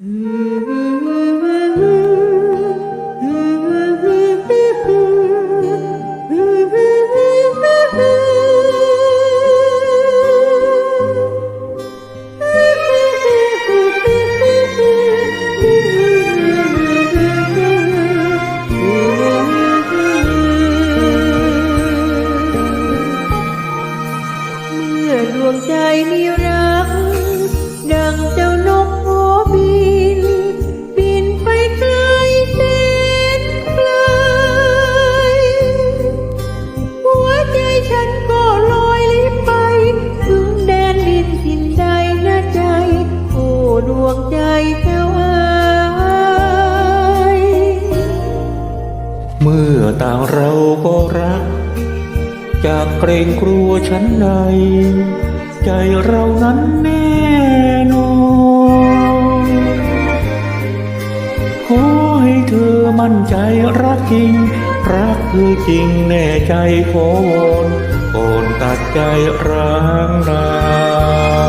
เมื่อดวงใจมีรัก ดังเจ้านก ใจเจ้ายเมื่อต่างเราก็รัก จากเกรงกลัวฉันใด ใจเรานั้นแน่นอนขอให้เธอมั่นใจรักจริง รักคือจริงแน่ใจขอวอนก่อนตัดใจร้างรา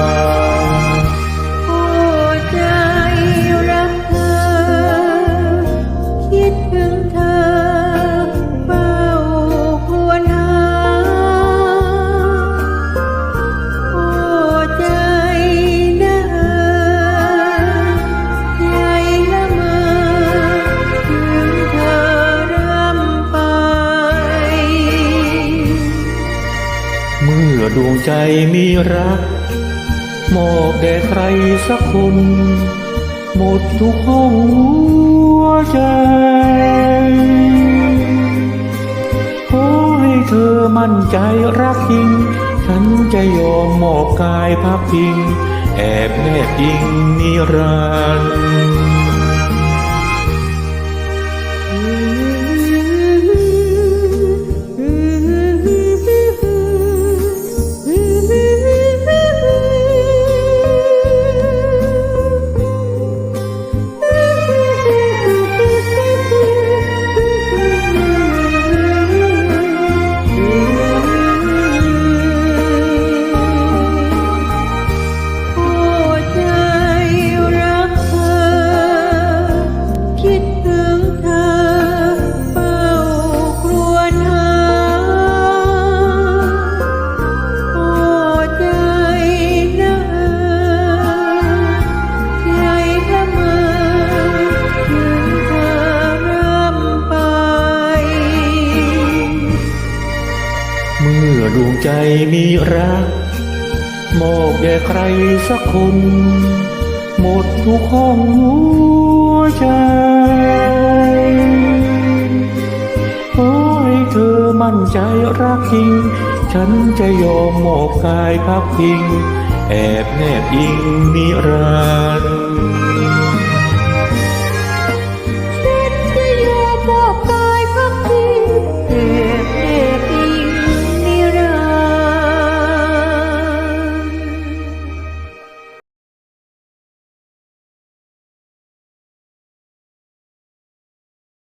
เมื่อดวงใจมีรัก มอบแด่ใครสักคน หมดทุกห้องหัวใจ ขอให้เธอมั่นใจรักจริง ฉันจะยอมมอบกายพักพิง แอบแนบยิงนิรันดร์ วงใจมีรัก มอบแด่ใครสักคน หมดทุกห้องหัวใจขอให้เธอมั่นใจรักจริง ฉันจะยอมมอบกายพักพิง แอบแนบอิงนิรัน